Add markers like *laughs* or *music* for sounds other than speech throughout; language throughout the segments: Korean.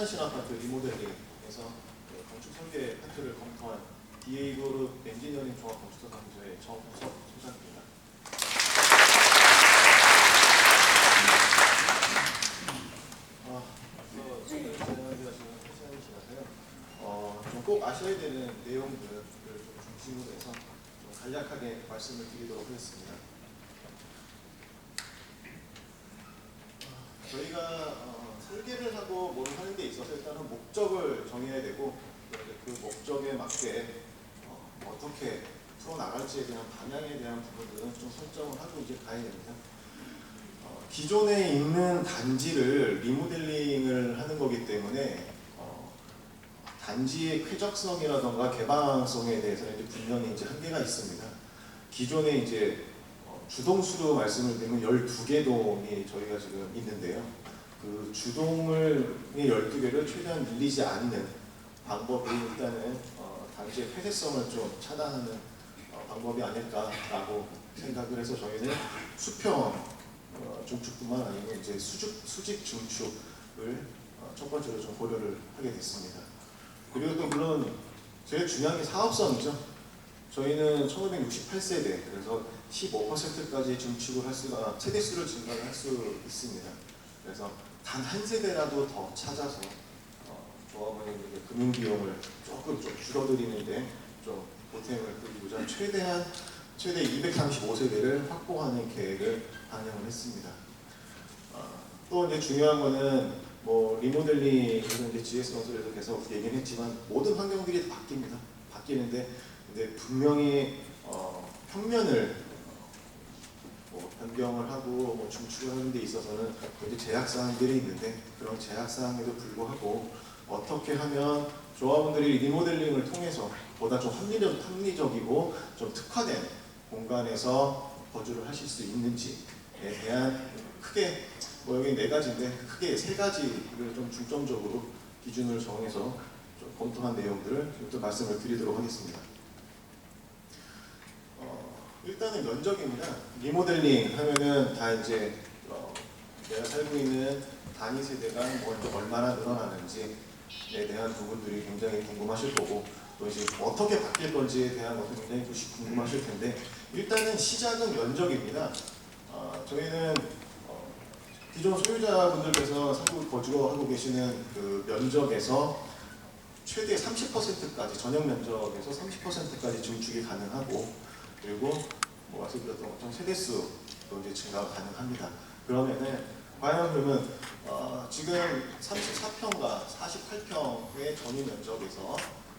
하천신 아파트 리모델링에서 그 건축 설계 파트를 검토한 DA 그룹 엔지니어링 종합 건축사 사무소의 정우석 소장입니다. 아, 앞서 저는 진행하기가 지금 시간이 지나서요. 어, 좀꼭 아셔야 되는 내용들을 좀 중심으로 해서 좀 간략하게 말씀을 드리도록 하겠습니다. 저희가 어, 설계를 하고 뭘 하는 데 있어서 일단은 목적을 정해야 되고 또 이제 그 목적에 맞게 어, 떻게 풀어 나갈지에 대한 방향에 대한 부분들은 좀 설정을 하고 이제 가야 됩니다. 어, 기존에 있는 단지를 리모델링을 하는 거기 때문에 어, 단지의 쾌적성이라던가 개방성에 대해서는 이제 분명히 이제 한계가 있습니다. 기존에 이제 어, 주동수로 말씀을 드리면 12개 동이 저희가 지금 있는데요. 그 주동을 12개를 최대한 밀리지 않는 방법이 일단은 어, 단지의 폐쇄성을 좀 차단하는 어, 방법이 아닐까라고 생각을 해서 저희는 수평 어, 중축뿐만 아니고 이제 수직, 수직 중축을 어, 첫 번째로 좀 고려를 하게 됐습니다. 그리고 또 물론 제일 중요한 게 사업성이죠. 저희는 1568세대 그래서 15%까지 증축을 할 수가 세대수를 증가를 할 수 있습니다. 그래서 단 한 세대라도 더 찾아서 어, 조합원님들의 금융 비용을 조금 좀 줄어들이는데 좀 보탬을 드리고자 최대한 최대 235세대를 확보하는 계획을 반영을 했습니다. 어, 또 이제 중요한 거는 뭐 리모델링에서 이제 GS 건설에서 계속 얘기는 했지만 모든 환경들이 다 바뀝니다. 바뀌는데 근데 분명히 어, 평면을 뭐 변경을 하고 뭐 중축을 하는 데 있어서는 이제 제약 사항들이 있는데 그런 제약 사항에도 불구하고 어떻게 하면 조합원들이 리모델링을 통해서 보다 좀 합리적, 합리적이고 좀 특화된 공간에서 거주를 하실 수 있는지에 대한 크게 뭐 여기 네 가지인데 크게 세 가지를 좀 중점적으로 기준을 정해서 좀 검토한 내용들을 좀 말씀을 드리도록 하겠습니다. 어, 일단은 면적입니다. 리모델링 하면은 다 이제 어, 내가 살고 있는 단위 세대가 뭐 얼마나 늘어나는지에 대한 부분들이 굉장히 궁금하실 거고 또 이제 어떻게 바뀔 건지에 대한 것도 굉장히 또 궁금하실 텐데 일단은 시작은 면적입니다. 어, 저희는 어, 기존 소유자분들께서 살고 거주하고 계시는 그 면적에서 최대 30%까지 전용 면적에서 30%까지 증축이 가능하고 그리고 뭐 말씀드렸던 것처럼 세대수도 이제 증가가 가능합니다. 그러면은 과연 그러면 어, 지금 34평과 48평의 전유 면적에서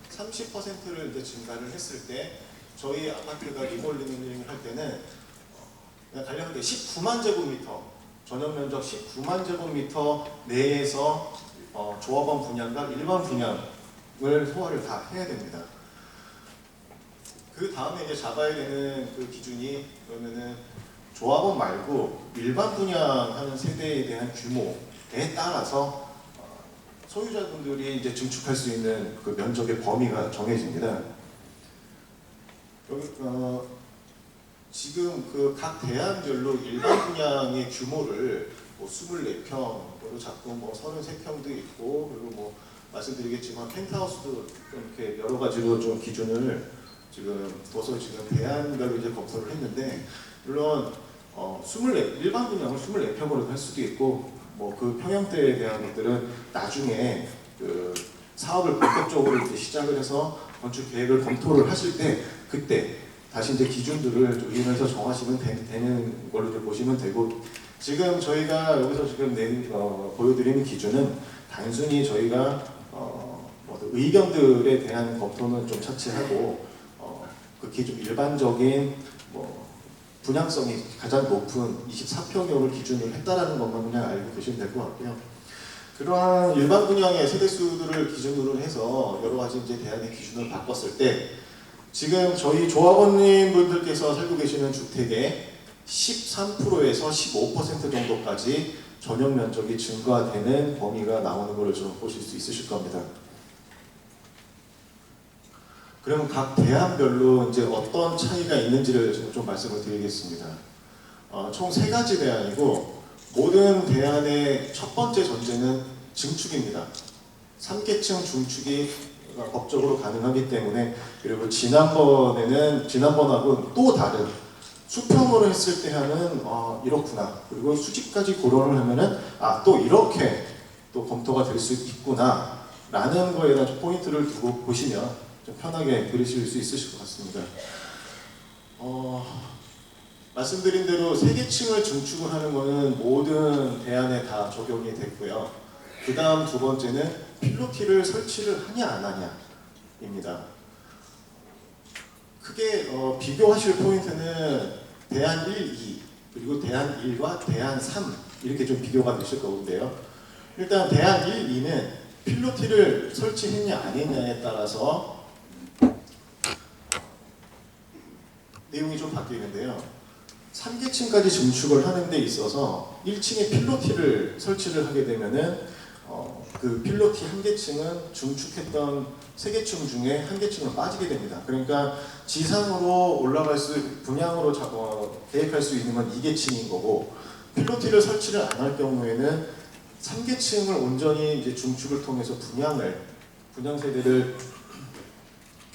30%를 이제 증가를 했을 때 저희 아파트가 리몰링을 할 때는 어, 그냥 간략하게 19만 제곱미터 전용 면적 19만 제곱미터 내에서 어, 조합원 분양과 일반 분양을 소화를 다 해야 됩니다. 그 다음에 이제 잡아야 되는 그 기준이 그러면은 조합원 말고 일반 분양하는 세대에 대한 규모에 따라서 어, 소유자분들이 이제 증축할 수 있는 그 면적의 범위가 정해집니다. 여기 어, 지금 그 각 대안별로 일반 분양의 규모를 뭐 24평으로 잡고 뭐 33평도 있고 그리고 뭐 말씀드리겠지만 펜트하우스도 좀 이렇게 여러 가지로 좀 기준을 지금 둬서 지금 대안별로 이제 검토를 했는데 물론 어, 24 일반 분양을 24평으로 할 수도 있고 뭐 그 평형대에 대한 것들은 나중에 그 사업을 본격적으로 이제 시작을 해서 건축 계획을 검토를 하실 때 그때 다시 이제 기준들을 좀 이용해서 정하시면 되, 는 걸로 이제 보시면 되고 지금 저희가 여기서 지금 내, 어, 보여드리는 기준은 단순히 저희가 어, 뭐 의견들에 대한 검토는 좀 차치하고 어, 그 기준 일반적인 뭐 분양성이 가장 높은 24평형을 기준으로 했다라는 것만 그냥 알고 계시면 될 것 같고요. 그러한 일반 분양의 세대수들을 기준으로 해서 여러 가지 이제 대안의 기준을 바꿨을 때 지금 저희 조합원님 분들께서 살고 계시는 주택의 13%에서 15% 정도까지 전용 면적이 증가되는 범위가 나오는 것을 좀 보실 수 있으실 겁니다. 그러면 각 대안별로 이제 어떤 차이가 있는지를 좀, 좀 말씀을 드리겠습니다. 어, 총 세 가지 대안이고 모든 대안의 첫 번째 전제는 증축입니다. 3계층 중축이 법적으로 가능하기 때문에 그리고 지난번에는 지난번하고 또 다른 수평으로 했을 때 하는 어, 이렇구나 그리고 수직까지 고려를 하면은 아 또 이렇게 또 검토가 될 수 있구나 라는 거에 대한 좀 포인트를 두고 보시면 좀 편하게 그리실 수 있으실 것 같습니다. 어, 말씀드린 대로 세 계층을 중축을 하는 거는 모든 대안에 다 적용이 됐고요. 그 다음 두 번째는 필로티를 설치를 하냐 안 하냐입니다. 크게 어, 비교하실 포인트는 대안 1, 2 그리고 대안 1과 대안 3 이렇게 좀 비교가 되실 거인데요. 일단 대안 1, 2는 필로티를 설치했냐 안 했냐에 따라서 내용이 좀 바뀌는데요. 3계층까지 증축을 하는 데 있어서 1층에 필로티를 설치를 하게 되면은 어, 그 필로티 한 계층은 중축했던 세 계층 중에 한 계층은 빠지게 됩니다. 그러니까 지상으로 올라갈 수 분양으로 자- 어, 계획할 수 있는 건 2계층인 거고 필로티를 설치를 안 할 경우에는 3계층을 온전히 이제 중축을 통해서 분양을 분양 세대를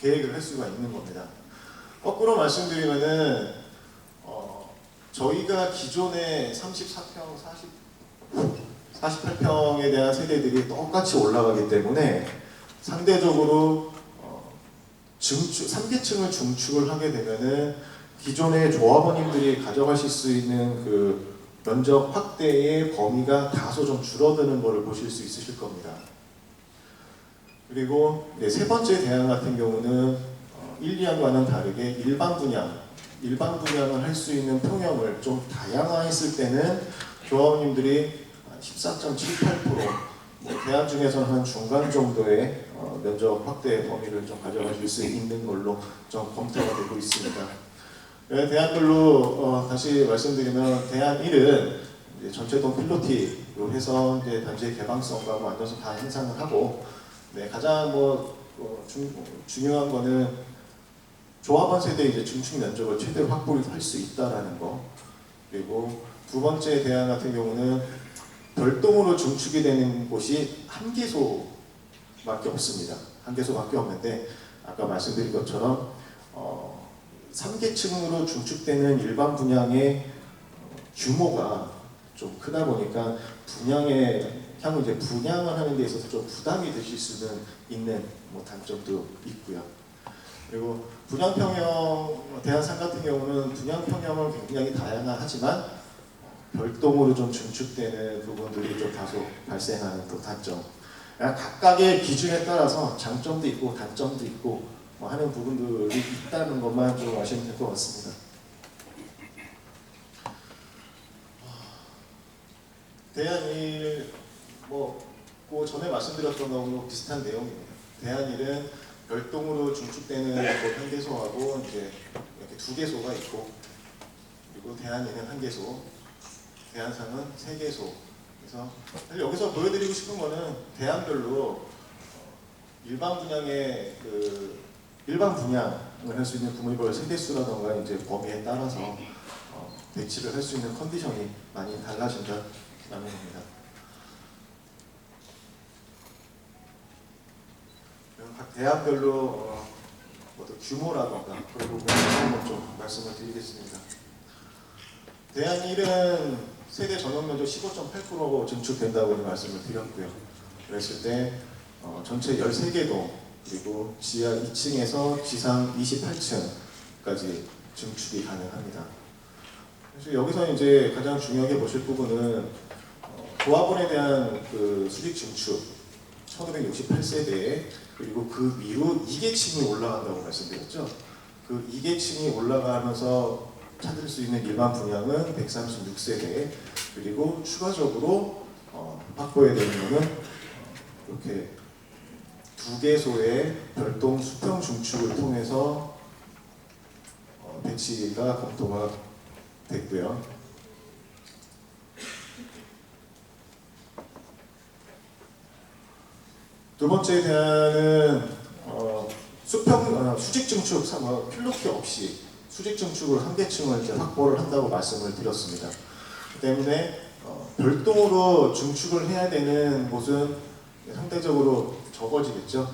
계획을 할 수가 있는 겁니다. 거꾸로 말씀드리면은 어, 저희가 기존의 34평, 40, 48평에 대한 세대들이 똑같이 올라가기 때문에 상대적으로 어, 중축, 3계층을 중축을 하게 되면은 기존의 조합원님들이 가져가실 수 있는 그 면적 확대의 범위가 다소 좀 줄어드는 것을 보실 수 있으실 겁니다. 그리고 네, 세 번째 대안 같은 경우는 어, 1, 2항과는 다르게 일반 분양, 일반 분양을 할수 있는 평형을 좀 다양화했을 때는 조합원님들이 14.78%, 뭐 대안 중에서는 한 중간 정도의 어, 면적 확대 범위를 좀 가져가실 수 있는 걸로 좀 검토가 되고 있습니다. 네, 대안별로 어, 다시 말씀드리면 대안 1은 이제 전체동 필로티로 해서 이제 단지의 개방성과 뭐 안전성 다 향상을 하고 네, 가장 뭐 어, 중, 중요한 거는 조합원 세대 이제 중축 면적을 최대로 확보를 할 수 있다라는 거 그리고 두 번째 대안 같은 경우는 별도로 중축이 되는 곳이 한 개소밖에 없습니다. 한 개소밖에 없는데 아까 말씀드린 것처럼 어, 3계층으로 중축되는 일반 분양의 어, 규모가 좀 크다 보니까 분양의 향후 이제 분양을 하는 데 있어서 좀 부담이 되실 수는 있는 뭐 단점도 있고요. 그리고 분양 평형 대한상 같은 경우는 분양 평형은 굉장히 다양하지만 별도로 좀 중축되는 부분들이 좀 다소 발생하는 또 단점. 각각의 기준에 따라서 장점도 있고 단점도 있고 뭐 하는 부분들이 있다는 것만 좀 아시면 될 것 같습니다. 대한일 뭐그 전에 말씀드렸던 거하고 비슷한 내용입니다. 대한일은 별도로 중축되는 뭐 한개소하고 이제 이렇게 두 개소가 있고 그리고 대한일은 한 개소, 대한상은 세 개소. 그래서 사실 여기서 보여드리고 싶은 거는 대안별로 어, 일반 분양의 그 일반 분양을 할 수 있는 구물별 세대수라던가 이제 범위에 따라서 어, 배치를 할 수 있는 컨디션이 많이 달라진다라는 겁니다. 그럼 각 대안별로 어, 어떤 규모라던가 그런 부분을 한번 좀 말씀을 드리겠습니다. 대안 1은 세대 전용 면적 15.8% 증축된다고 말씀을 드렸고요. 그랬을 때 어, 전체 13개 동 그리고 지하 2층에서 지상 28층까지 증축이 가능합니다. 그래서 여기서 이제 가장 중요하게 보실 부분은 어, 조합원에 대한 그 수직 증축 1568세대 그리고 그 위로 2계층이 올라간다고 말씀드렸죠. 그 2계층이 올라가면서 찾을 수 있는 일반 분양은 136세대 그리고 추가적으로 어, 확보해야 되는 어, 이렇게 두 개소의 별동 수평 중축을 통해서 어, 배치가 검토가 됐고요. 두 번째 대안은 어, 수평 어, 수직 증축 뭐 필로티 없이 수직 증축을 한 개층을 이제 확보를 한다고 말씀을 드렸습니다. 그 때문에 어, 별도로 증축을 해야 되는 곳은 상대적으로 적어지겠죠.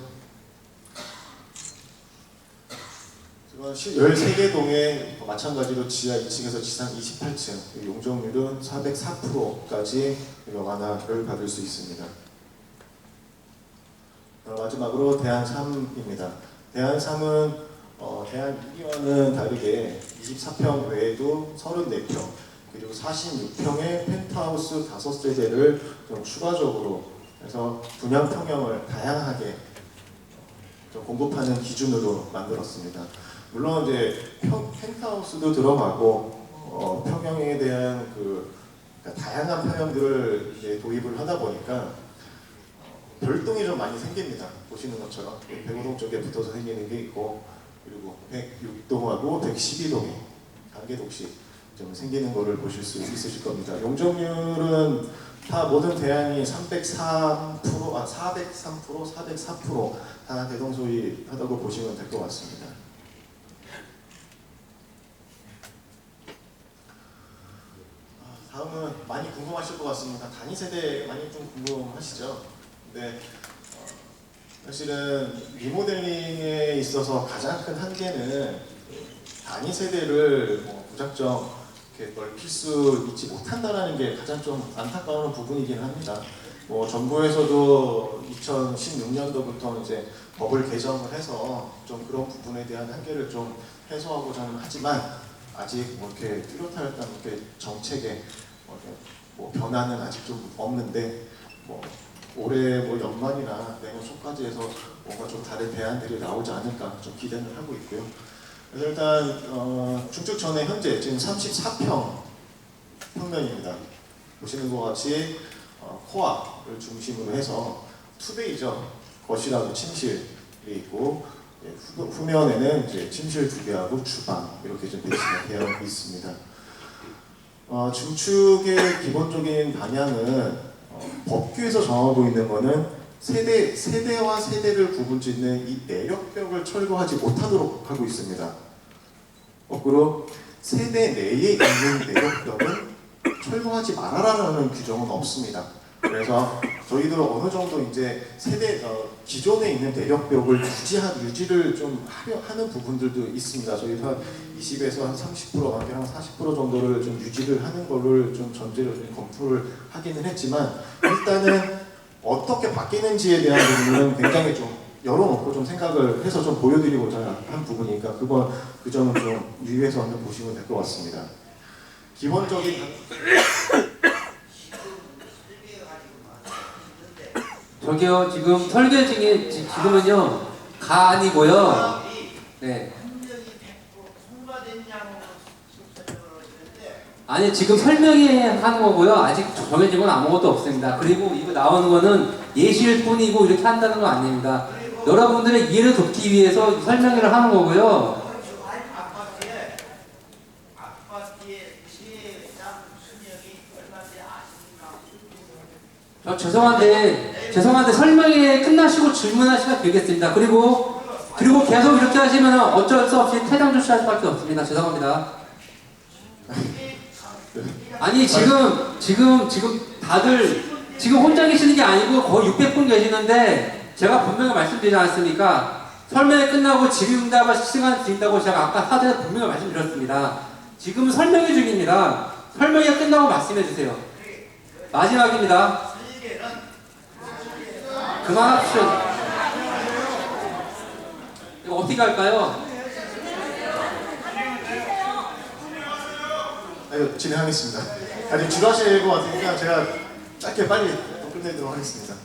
이건 13개 동에 마찬가지로 지하 2층에서 지상 28층 용적률은 404%까지 완화를 받을 수 있습니다. 어, 마지막으로 대안 3입니다. 대안 3은 어, 2와는 다르게 24평 외에도 34평 그리고 46평의 펜트하우스 5세대를 좀 추가적으로 해서 분양 평형을 다양하게 좀 공급하는 기준으로 만들었습니다. 물론 이제 평, 펜트하우스도 들어가고 어, 평형에 대한 그 그러니까 다양한 평형들을 이제 도입을 하다 보니까 어, 별동이 좀 많이 생깁니다. 보시는 것처럼 105동 쪽에 붙어서 생기는 게 있고 그리고 106동하고 112동에 한 개동씩 좀 생기는 거를 보실 수 있으실 겁니다. 용적률은 다 모든 대안이 303%, 아 403%, 404%다 대동소이 하다고 보시면 될 것 같습니다. 아, 다음은 많이 궁금하실 것 같습니다. 단위 세대 많이 좀 궁금하시죠? 네. 어, 사실은 리모델링에 있어서 가장 큰 한계는 단위 세대를 뭐 무작정 이렇게 넓힐 수 있지 못한다는 게 가장 좀 안타까운 부분이긴 합니다. 뭐 정부에서도 2016년도부터 이제 법을 개정을 해서 좀 그런 부분에 대한 한계를 좀 해소하고자는 하지만 아직 뭐 이렇게 뚜렷한 이렇게 정책에 뭐뭐 변화는 아직 좀 없는데 뭐 올해 뭐 연말이나 내년 초까지 해서 뭔가 좀 다른 대안들이 나오지 않을까 좀 기대는 하고 있고요. 그래서 일단 어, 전에 현재 지금 34평 평면입니다. 보시는 것 같이 어, 코아를 중심으로 해서 투베이죠. 거실하고 침실이 있고 예, 후, 후면에는 이제 침실 두 개하고 주방 이렇게 좀 배치가 되어 있습니다. 어, 중축의 기본적인 방향은 어, 법규에서 정하고 있는 거는 세대 세대와 세대를 구분 짓는 이 내력벽을 철거하지 못하도록 하고 있습니다. 거꾸로 세대 내에 있는 내력벽은 철거하지 말아라라는 규정은 없습니다. 그래서 저희도 어느 정도 이제 세대 어, 기존에 있는 내력벽을 유지한 유지를 좀 하려 하는 부분들도 있습니다. 저희도 한 20에서 한 30% 많게 한40% 정도를 좀 유지를 하는 거를 좀 전제로 좀 검토를 하기는 했지만 일단은 어떻게 바뀌는지에 대한 부분은 굉장히 좀 열어놓고 좀 생각을 해서 좀 보여드리고자 한 부분이니까 그건 그 점은 좀 유의해서 한번 보시면 될 것 같습니다. 기본적인 저기요 지금 설계 중에 지- 지금은요 가 아니고요 네. 아니 지금 설명이 하는 거고요. 아직 정해진 건 아무것도 없습니다. 그리고 이거 나오는 거는 예시일 뿐이고 이렇게 한다는 건 아닙니다. 여러분들의 이해를 돕기 위해서 설명을 하는 거고요. 아파트에 아파트의 세장 수명이 얼마인지 아십니까? 저 죄송한데 죄송한데 설명이 끝나시고 질문하시면 되겠습니다 그리고 그리고 계속 이렇게 하시면 어쩔 수 없이 퇴장 조치할 수밖에 없습니다 죄송합니다 아니 지금 지금 지금 다들 지금 혼자 계시는 게 아니고 거의 600분 계시는데 제가 분명히 말씀드리지 않았습니까? 설명이 끝나고 질의응답을 시간 드린다고 제가 아까 하전에 분명히 말씀드렸습니다. 지금 설명이 중입니다. 설명이 끝나고 말씀해 주세요. 마지막입니다. 그만합시오. 이거 어떻게 할까요? 아니, 진행하겠습니다. 아니 지루하실 것 같으니까 제가 짧게 빨리 또 끝내도록 하겠습니다.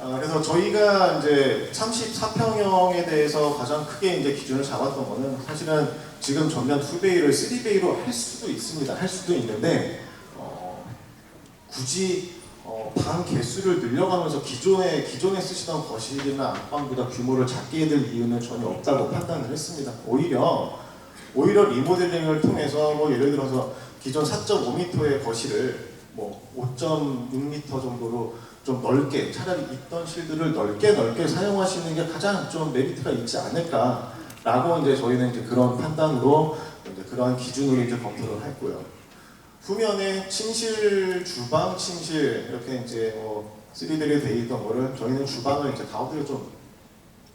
아, 그래서 저희가 이제 34평형에 대해서 가장 크게 이제 기준을 잡았던 거는 사실은 지금 전면 2베이를 3베이로 할 수도 있습니다. 할 수도 있는데 어, 굳이 어, 방 개수를 늘려가면서 기존에 기존에 쓰시던 거실이나 안방보다 규모를 작게 될 이유는 전혀 없다고 판단을 했습니다. 오히려 오히려 리모델링을 통해서 뭐 예를 들어서 기존 4.5m의 거실을 뭐 5.6m 정도로 좀 넓게 차라리 있던 실들을 넓게 넓게 사용하시는 게 가장 좀 메리트가 있지 않을까라고 이제 저희는 이제 그런 판단으로 이제 그런 기준으로 이제 검토를 했고요. 후면에 침실, 주방, 침실 이렇게 이제 뭐 3D로 돼 있던 거를 저희는 주방을 이제 가운데로 좀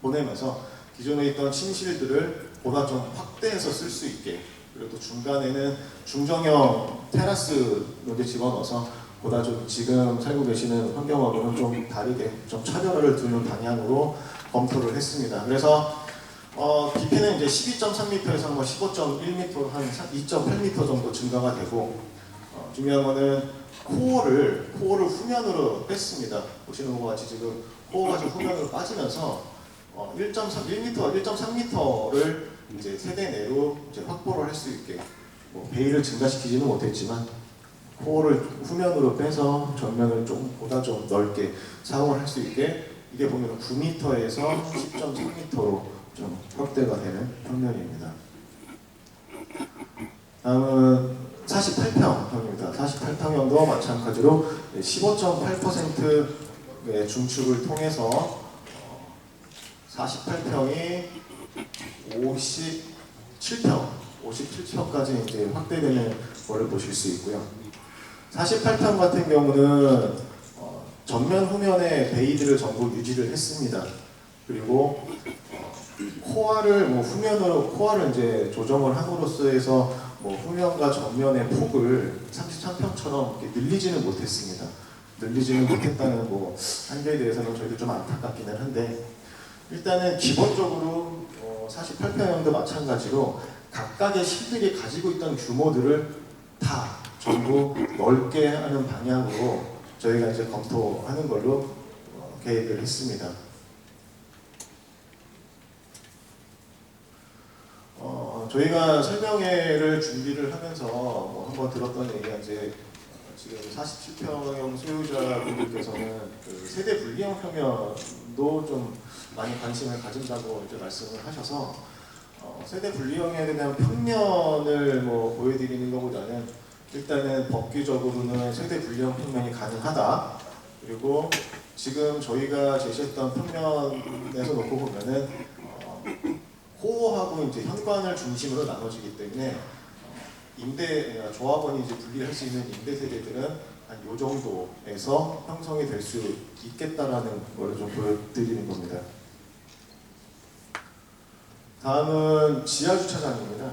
보내면서 기존에 있던 침실들을 보다 좀 확대해서 쓸 수 있게 그리고 또 중간에는 중정형 테라스로 이제 집어넣어서 보다 좀 지금 살고 계시는 환경하고는 좀 다르게 좀 차별화를 두는 방향으로 검토를 했습니다. 그래서 어, 깊이는 이제 12.3m에서 뭐 15.1m 한 2.8m 정도 증가가 되고 어, 중요한 거는 코어를 코어를 후면으로 뺐습니다. 보시는 것과 같이 지금 코어가 좀 후면으로 빠지면서 어, 1.3 1m, 1.3m를 이제 세대 내로 이제 확보를 할 수 있게 뭐 베일을 증가시키지는 못했지만 코어를 후면으로 빼서 전면을 좀 보다 좀 넓게 사용을 할 수 있게 이게 보면 9m에서 10.3m로 좀 확대가 되는 평면입니다. 다음은 48평형입니다. 48평형도 마찬가지로 15.8%의 중축을 통해서 48평이 57평, 57평까지 이제 확대되는 것을 보실 수 있고요. 48평 같은 경우는 어, 전면 후면에 베이드를 전부 유지를 했습니다. 그리고 어, 코어를 뭐 후면으로 코어를 이제 조정을 함으로써 해서 뭐 후면과 전면의 폭을 33평처럼 이렇게 늘리지는 못했습니다. 늘리지는 못했다는 뭐 한계에 대해서는 저희도 좀 안타깝기는 한데 일단은 기본적으로 어, 48평형도 마찬가지로 각각의 실들이 가지고 있던 규모들을 다 전부 넓게 하는 방향으로 저희가 이제 검토하는 걸로 어, 계획을 했습니다. 어, 저희가 설명회를 준비를 하면서 뭐 한번 들었던 얘기가 이제 어, 지금 47평형 소유자분들께서는 그 세대 분리형 평면도 좀 많이 관심을 가진다고 이제 말씀을 하셔서 어, 세대 분리형에 대한 평면을 뭐 보여드리는 것보다는 일단은 법규적으로는 세대 분리형 평면이 가능하다. 그리고 지금 저희가 제시했던 평면에서 놓고 보면은 어, 호하고 이제 현관을 중심으로 나눠지기 때문에 어, 임대 어, 조합원이 이제 분리할 수 있는 임대 세대들은 한 요 정도에서 형성이 될 수 있겠다라는 거를 좀 보여드리는 겁니다. 다음은 지하 주차장입니다.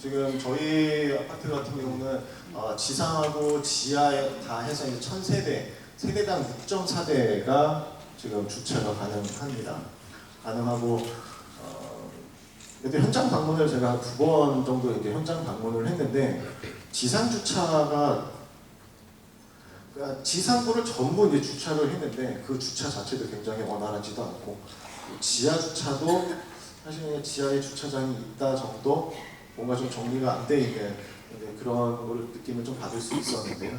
지금 저희 아파트 같은 경우는 어, 지상하고 지하에 다 해서 이제 1000세대, 세대당 6.4대가 지금 주차가 가능합니다. 가능하고 어, 근데 현장 방문을 제가 두번 정도 이제 현장 방문을 했는데 지상 주차가 그러니까 지상부를 전부 이제 주차를 했는데 그 주차 자체도 굉장히 원활하지도 않고 지하 주차도 사실 지하에 주차장이 있다 정도 뭔가 좀 정리가 안 돼 있는 그런 걸 느낌을 좀 받을 수 있었는데요.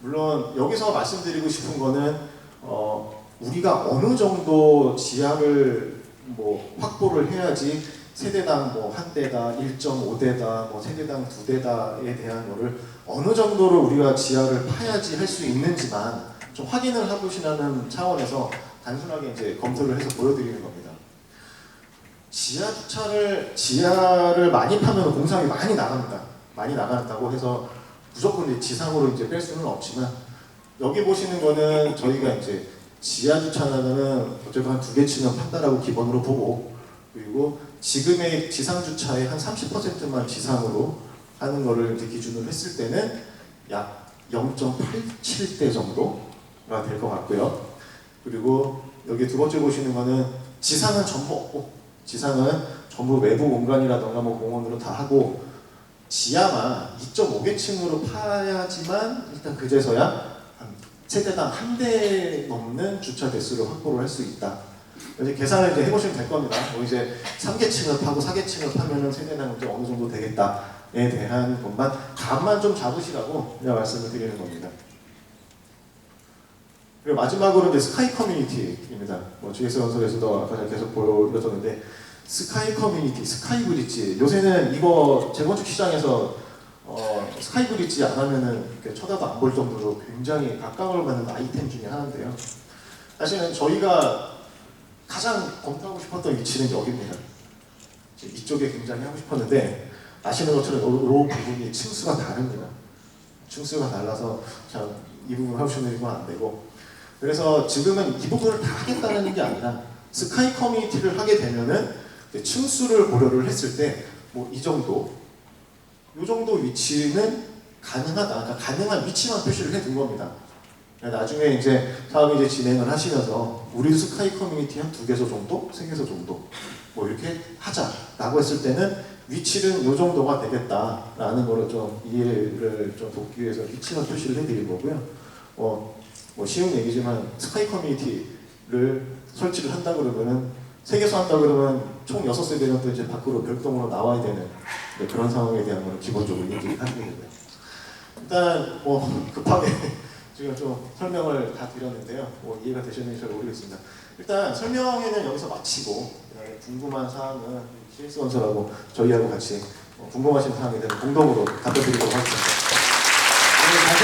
물론 여기서 말씀드리고 싶은 거는 어, 우리가 어느 정도 지하를 뭐 확보를 해야지 세대당 뭐 한 대다, 1.5대다, 뭐 세대당 두 대다에 대한 거를 어느 정도로 우리가 지하를 파야지 할 수 있는지만 좀 확인을 해보시라는 차원에서 단순하게 이제 검토를 해서 보여드리는 겁니다. 지하 주차를 지하를 많이 파면 공사비 많이 나갑니다. 많이 나간다고 해서 무조건 이제 지상으로 이제 뺄 수는 없지만 여기 보시는 거는 저희가 이제 지하 주차하면은 어쨌든 한두 개 치면 판다라고 기본으로 보고 그리고 지금의 지상 주차의 한 30%만 지상으로 하는 거를 이제 기준으로 했을 때는 약 0.87대 정도가 될 것 같고요. 그리고 여기 두 번째 보시는 거는 지상은 전부 없고 지상은 전부 외부 공간이라던가 뭐 공원으로 다 하고 지하만 2.5개층으로 파야지만 일단 그제서야 한 세대당 한 대 넘는 주차 대수를 확보를 할 수 있다. 이제 계산을 이제 해보시면 될 겁니다. 뭐 이제 3개층을 파고 4개층을 파면은 세대당 이제 어느 정도 되겠다에 대한 것만 감만 좀 잡으시라고 그냥 말씀을 드리는 겁니다. 그리고 마지막으로 이제 스카이 커뮤니티입니다. 뭐 GS 건설에서도 아까 제가 계속 보여드렸는데 스카이 커뮤니티, 스카이 브릿지 요새는 이거 재건축 시장에서 어, 스카이 브릿지 안 하면은 쳐다도 안 볼 정도로 굉장히 각광을 받는 아이템 중에 하나인데요. 사실은 저희가 가장 검토하고 싶었던 위치는 여기입니다. 이쪽에 굉장히 하고 싶었는데 아시는 것처럼 이, 이 부분이 층수가 다릅니다. 층수가 달라서 참이 부분 하시면 안 되고 그래서 지금은 이 부분을 다 하겠다는 게 아니라 스카이 커뮤니티를 하게 되면은 층수를 고려를 했을 때 뭐 이 정도, 이 정도 위치는 가능하다. 그러니까 가능한 위치만 표시를 해둔 겁니다. 그러니까 나중에 이제 사업을 이제 진행을 하시면서 우리 스카이 커뮤니티 한 두 개소 정도, 세 개소 정도 뭐 이렇게 하자라고 했을 때는 위치는 이 정도가 되겠다라는 거를 좀 이해를 좀 돕기 위해서 위치만 표시를 해드린 거고요. 어, 뭐 쉬운 얘기지만 스카이 커뮤니티를 설치를 한다 그러면은 세 개소 한다 그러면 총 여섯 세대는 또 이제 밖으로 별도로 나와야 되는 네, 그런 상황에 대한 거는 기본적으로 얘기를 하는 거고요. 일단 뭐 급하게 *laughs* 지금 좀 설명을 다 드렸는데요. 뭐 이해가 되셨는지 잘 모르겠습니다. 일단 설명회는 여기서 마치고 궁금한 사항은 실수 원서라고 저희하고 같이 어, 궁금하신 사항에 대한 공동으로 답변드리도록 하겠습니다.